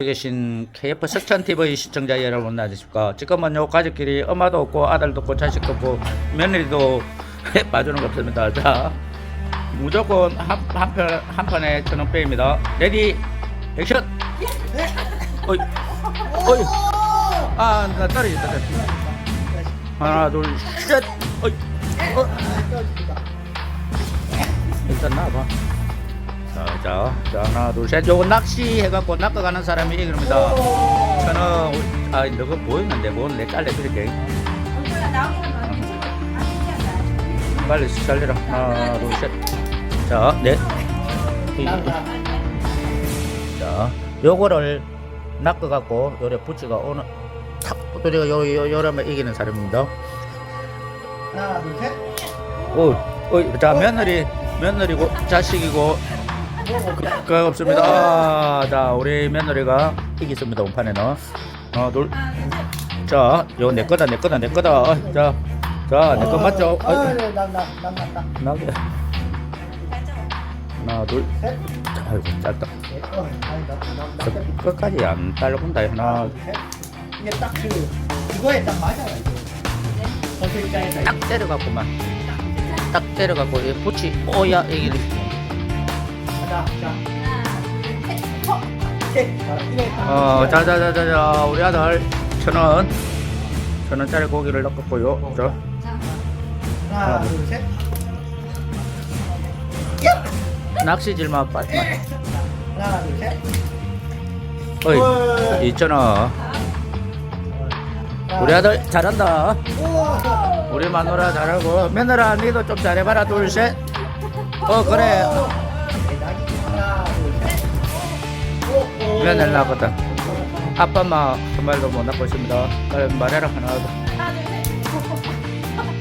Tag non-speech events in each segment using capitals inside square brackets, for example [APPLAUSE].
계신 KF 석천TV 시청자 여러분 안녕하십니까? 지금은 요 가족끼리 엄마도 없고 아들도 없고 자식도 없고 며느리도 [LAUGHS] 봐주는 거 없습니다. 자 무조건 한, 한, 편, 한 판에 천원 빼입니다. 레디 액션! 어이 어이. 아나 떨어진다. 하나 둘셋. 어이. 어. 일단 나와봐 자, 자, 자, 하나, 둘, 셋. 요거 낚시 해갖고 낚아가는 사람이 이깁니다. 저는, 아, 너가 보이는데, 뭘내 잘라드릴게. 빨리 잘려라. 하나, 둘, 셋. 자, 넷. 이- 자, 요거를 낚아갖고, 요래 부치가 오늘, 탁, 부러지가 요, 요, 요러면 이기는 사람입니다. 하나 둘셋 오, 어, 자, 며느리, 며느리고, 자식이고, 그, 그 없습니다. 아, 자, 우리 며느리가 이겼습니다. 온판에는. 하나, 둘. 자, 요 내 거다, 내 거다, 내 거다. 어, 자, 자, 내 거 맞죠? 아, 난난난 맞다 나게. 하나, 둘. 셋 아이고, 짧다. 어, 아니 나나 끝- 끝까지 안 딸려본다. 하나, 이게 딱 그 그거에 딱 맞아요 이거 입장에서 딱 때려갖고만. 딱 때려갖고, 이 붙이, 오야, 이게. 어, 자, 자, 자, 자, 자, 우리 아들 천 원, 천 원짜리 고기를 넣었고요. 자, 하나 둘 셋 낚시질만 빠지마. 하나 둘 셋 어이, 이천 원. 우리 아들 잘한다. 우리 마누라 잘하고 며느라 니도 좀 잘해봐라 둘 셋. 어 그래 며느리 나거든. 아빠 엄마 한 말도 못 낳고 있습니다. 말해라 하나.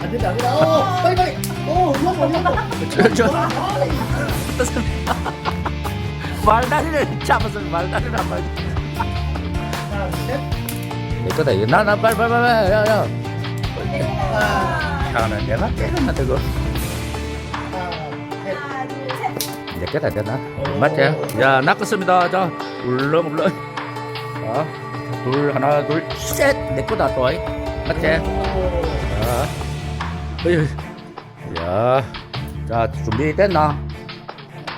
안 된다 안 된다 어 빨리 빨리 어 이거 이거 저, 저. 말다리를 잡아서 말다리를 한. 하나 둘셋 이거다 이거 나나 빨리 빨리 빨리 야야. 하나 하나 내가 때렸나 저거. 하나 셋내 거다 되나? 맞지? 자 낚았습니다. 자 울렁 울렁. 자, 둘 하나 둘 셋. 내 거다 또. 맞지? 자, 어이, 야, 자 준비됐나?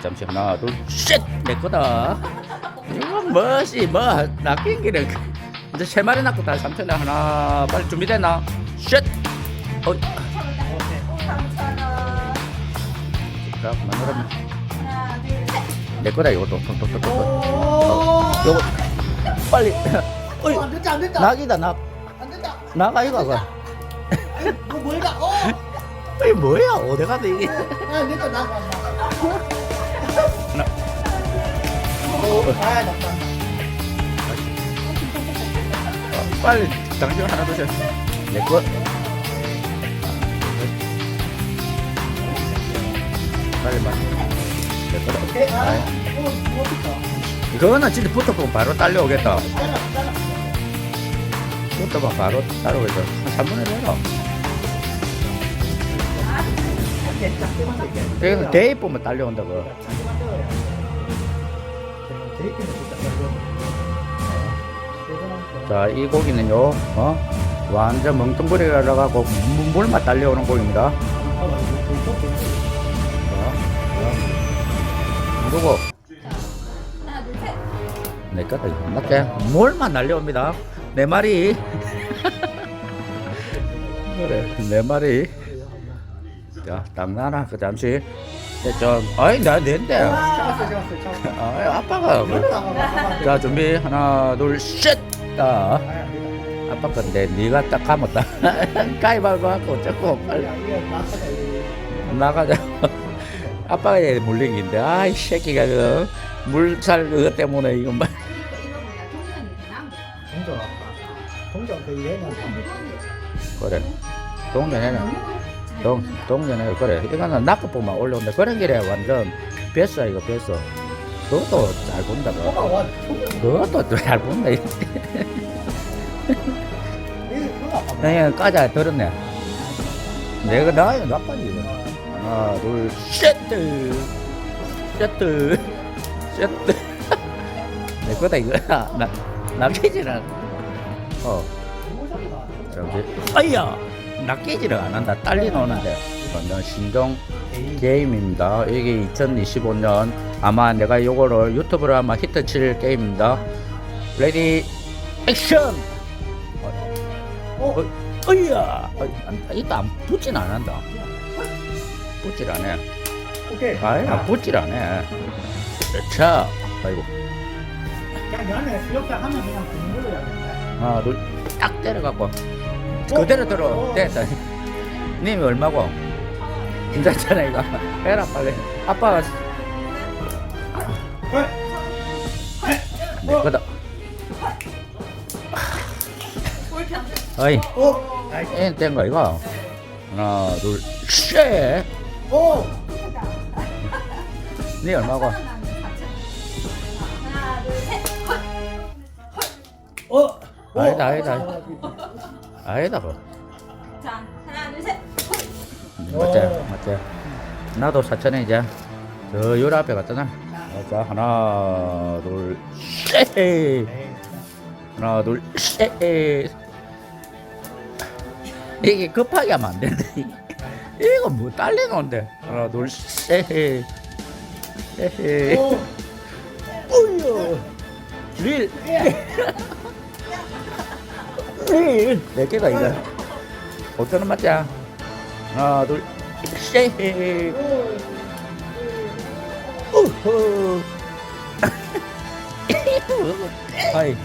잠시 하나 둘 셋. 내 거다. 이거 뭐지 뭐 낚인 기는 이제 세 마리 낚았다. 삼천에 하나 빨리 준비됐나? 셋. 어, 자 만들어. 내 거다 이것도. 오 요거 빨리. 어이, 안 된다 안 된다 낙이다 낙. 안 된다 나가 이거 가. 뭐 뭐야 어 이게 뭐야? 어디 가도 이게. 아, 내가 나. 오, 아, 나. 빨리 당신 하나 드셔. 내 거. 빨리 말. 내 오케이, 아, 이거는 진짜 붙어보면 바로 딸려오겠다. 붙어봐 바로 따라오겠다. 한 3분의 1로. 이렇게 작게 만들어, 이렇게. 여기는 대입 보면 딸려온다고. 자, 이 고기는요, 어? 완전 멍텅구리가 나가고 물만 딸려오는 고기입니다. 불법 불법. 누구? 내 거다 이거 맞게 물만 날려옵니다 내 말이 [LAUGHS] 그래 내 말이 자딱 나나 그 잠시 좀 아이 나 낸데 잡았어, 잡았어, 잡았어. 아 아빠가. 자 준비 하나 둘셋 딱 아. 아빠 건데 네가 딱 감았다 [LAUGHS] 가위바위보 하고 어쩌고 빨리. 나가자 아빠가 얘 물린 긴데 아 이 새끼가 그 물살 그거 때문에 이거 막 동정 아빠. 동정 그 얘는 그래. 동전에는 동 동전에 그래. 이거는 낙급보만 올라온다. 그런 길에 완전 뱃어 이거 뱃어 그것도 잘 본다 엄마 그거 와, 동정. 그것도 잘 본다 이거. 이거 그거 아빠. 그냥 까자 들었네. 내가 나야 나빠지 이거 하나 둘 세트 세트 세트 내 거다 이거. 나 낚이지는. 어. 저기. 아야. 낚이지를 안 한다. 딸리 노는데. 완전 신종 게임입니다. 이게 2025년 아마 내가 요거를 유튜브로 아마 히트 칠 게임입니다. 레디 액션. 어, 어, 어이야. 어, 이거 안 붙진 안 한다. 붙질 안 해. 오케이. 아야, 붙질 안 해. 자, 아이고. 그냥 연애 수영장 하면 그냥 걸로 해야 돼. 하나, 둘, 딱 때려갖고. 그대로 들어. 어. 됐다. 님이 얼마고? 괜찮잖아, 이거. 해라, 빨리. 아빠가 내 거다. 어이, 오. 나이스. 엔 뗀거 이거. 하나, 둘, 셋. 오. 니 얼마고? 어. 오. 아니다, 아니다. 아니다, 그거. 자, 하나, 둘, 셋. 맞지? 오. 맞지? 나도 사천에 이제 저 요라 앞에 갔잖아. 자 하나 둘 셋. 에이. 하나 둘 셋. 이게 급하게 하면 안 되는데 이거 뭐 딸리는데 하나 둘 셋. 셋. 오. 우유. 릴. 릴. 몇 개가 이거? 원 맞자. 하나 둘 셋. 오. 우후. [LAUGHS] 아이,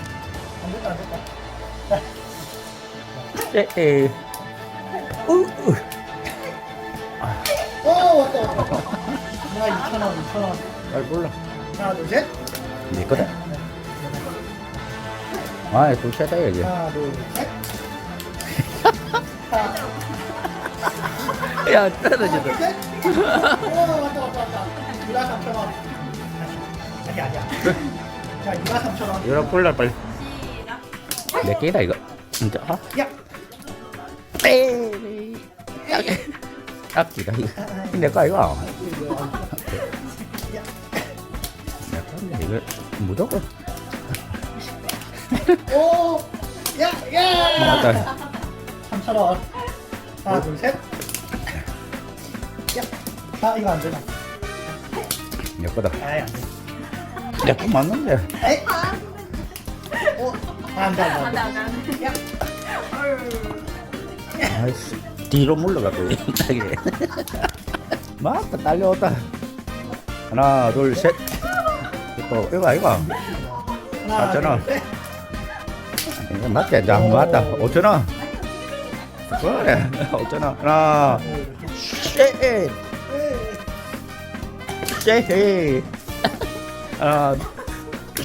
안 됐다 안 됐다. 쎄, 우, 우. 나 2천 원 2천 원. 잘 몰라. 하나 둘 셋. 네 거다. 아, 둘 셋다 여기. 하나 둘 셋. 야. 둘 셋. 오 왔다 왔다 왔다. 유라 3천 원. 아니 아니야. 자 유라 3천 원. 이거 골라 빨리. 몇 개다 이거? 진짜? 아, 야. 에이, 딱, 딱지다 이거. 내거 이거. 내 건데 이거 무조건. 오. 야 야. 맞다. 3천 원. 하나 둘 셋. 야. 아 이거 안 되나? 내 거다. 아이 안 돼. 내거 맞는데. 에이. 오. 아, 안 돼, 안안 돼. 돼, 안 돼, 안 돼. 야. 아이씨 뒤로 물러가고. [LAUGHS] 딱이 [LAUGHS] 맞다 딸려왔다. 하나 둘셋. 또 이거 이거 하나, 맞잖아. 둘, 셋. 이거 맞지? 자 맞다. 오천원. 그래. 오천원. 하나 셋. 셋. 하나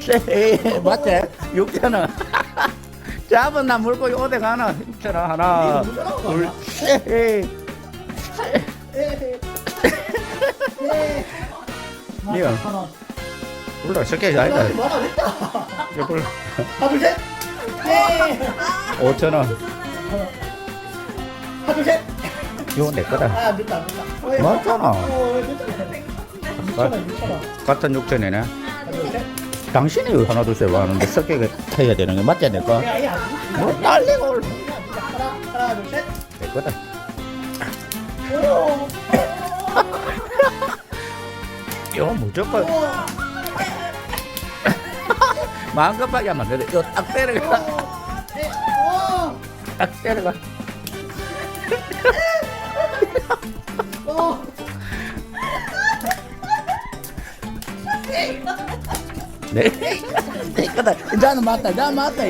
셋. 맞지? 육천원 [LAUGHS] 잡은 나 물고 오대 가나 육천원 하나 둘셋. 니가. 천 원. 몰라 석계지 아니다 나 뭐라 그랬다. 이거 몰라 하나, 둘, 셋. 에이. 오천 원 하나, 둘, 셋. 이거 내 거다 아, 안 됐다, 안 됐다. 맞잖아. 어, 예, 됐다. 6천 원, 6천 원. 같은 육천이네 하나. 당신이 왜 하나 둘셋 하는데 석계가 해야 되는 게 맞지 돼. 뭐 딸리고 올- 하나, 하나, 둘, 셋. 오. 이거 [LAUGHS] 무조건 오. [LAUGHS] 마음 급하게 하면 안 돼. 이거 딱 때려가 네. 오. 딱 때려가 내, 내 거다 나는 맞다 나 맞다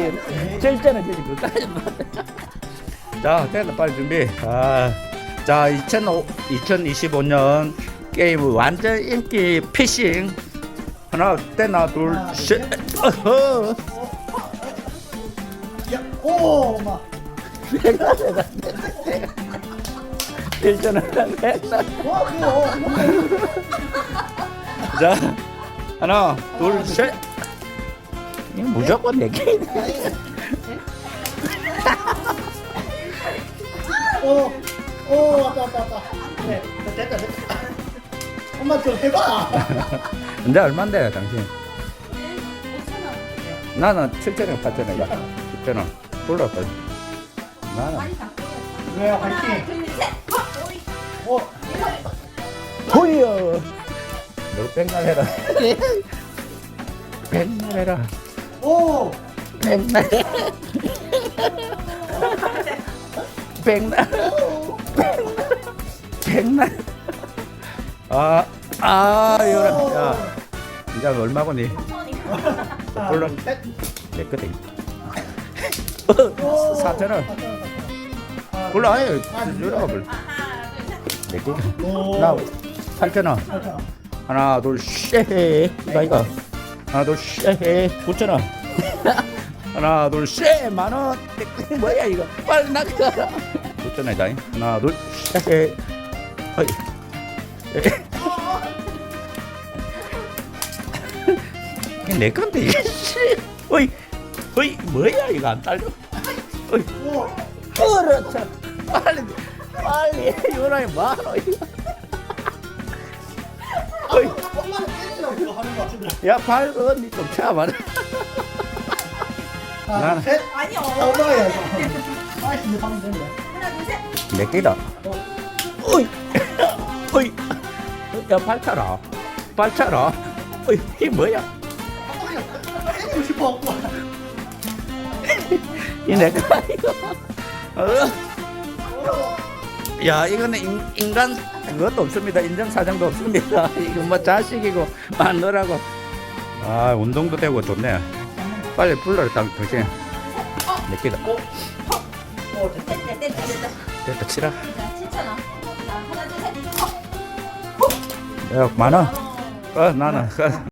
되지 그까지 맞다 자 됐다. 빨리 준비. 아, 자 2005, 2025년 게임 완전 인기 피싱. 하나 됐나 둘 셋. 어허. 야, 오, 마. 내가 내가 내가. 일전은 했다 와, 그거. 자 하나 둘셋. 이거 무조건 내 게임. 오, 오, 왔다, 왔다, 왔다. 네, 됐다, 됐다. 엄마 좀 해봐. 근데 얼만데 당신? 5천 원. 나는 7천원 8천원. 야 10천원. 불러 빨리 나는. 하나 화이팅. 둘셋. 어, 어, 호이요 너 백날 해라 [LAUGHS] 백날 해라 오, 백날 백날 백날 아, 아, 이거라. 야, 이제 얼마고니? 둘, 셋. 4천 원. 사천 원, 사천 원. 불러, 아예, 아, 주라고 불러. 아, 하나 둘셋 거. 오, 나 8천 원. 하나, 둘, 셋. 이거. 하나, 둘, 셋. 9천 원. 하나, 둘, 셋. 만 원. 뭐야, 이거. 빨리 나가. 9천 원이다. 하나, 둘, 셋. 어이. [LAUGHS] 이게 내 건데, 이게. 어이. 어이, 뭐야, 이거 안 딸려. 어이. 오, 그렇죠. 빨리, 빨리. 이거랑 뭐하노, 이거. 야, 발 언니 좀 참아라. [LAUGHS] 하나, 둘, 셋. 아니 아, 어 엄마가 해야죠. 아, 이제 하면 되는데. 하나 둘 셋 내 끼다. 어, 어이. 야, 발 차라. 발 차라. 어이, 이 뭐야? 때리고 싶어. 이 내가 이거. 어. 오, 야, 이거는 인, 인간 그것도 없습니다. 인정 사정도 없습니다. [LAUGHS] 이거 뭐 자식이고 마누라고. 아, 운동도 되고 좋네. 빨리 불러라, 당, 당신. 내 끼다. 오, 오, 됐다. 됐다 됐다 됐다 됐다, 치라. 자 7천 원 자, 하나 둘셋 야, 많아. 어. 어, 나는.